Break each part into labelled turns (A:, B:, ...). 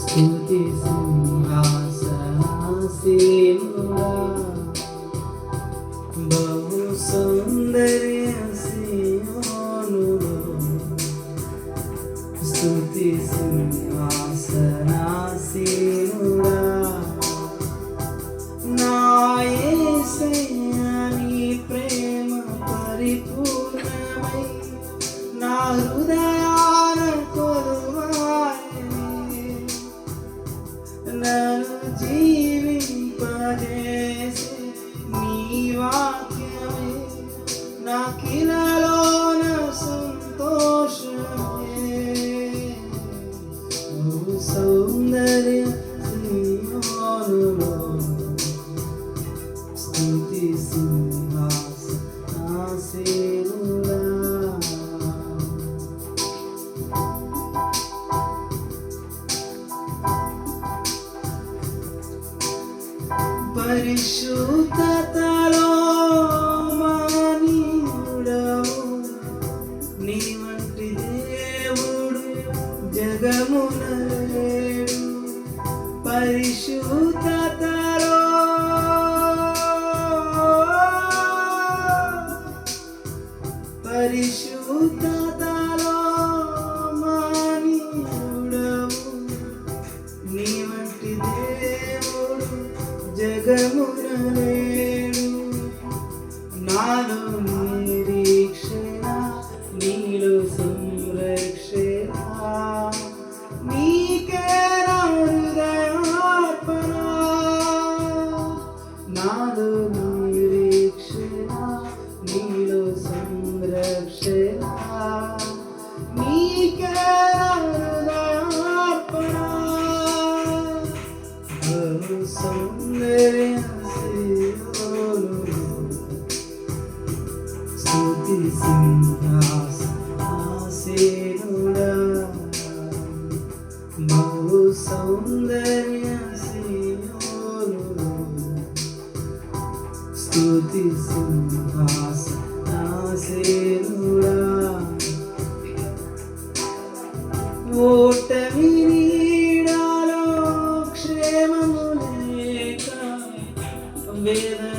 A: స్తుతి సింహాసనాసీనుడా బహు సౌందర్య సీయోనుడు స్తుతి సింహాసనాసీనుడా పరిశుద్ధతలో మానీయుడవు నీ వంటి దేవుడు జగమున పరిశుద్ధతలో పరిశుద్ధతలో I. సింహాసనాసీనుడా బహు సౌందర్య ఓటమి నీడాలో క్షేమము లేక వేద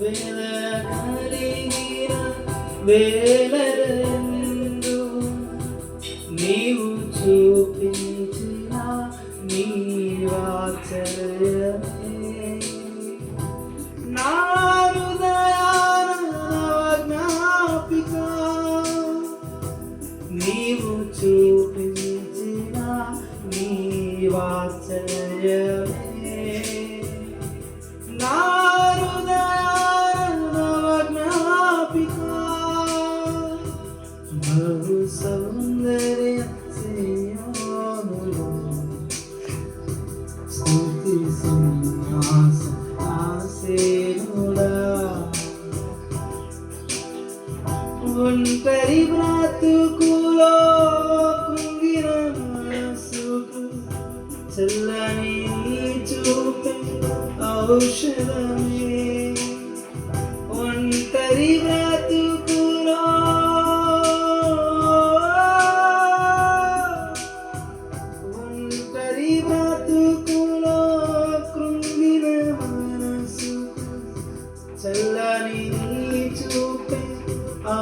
A: వేల కలిగిన వేలరందు నీవు చూపించిన నీ వాత్సల్యమే నా హృదయాన నవజ్ఞాపిక నీవు చూపించిన నీ వాత్సల్యమే. బహు సౌందర్య సింహానులో స్తుతి సింహాసనాసీనుడా ఒంటరి బ్రతుకులో కృంగిన మనసుకు చల్లని నీ చూపే ఔషధమే ఒంటరి బ్రతుకులో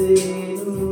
A: see.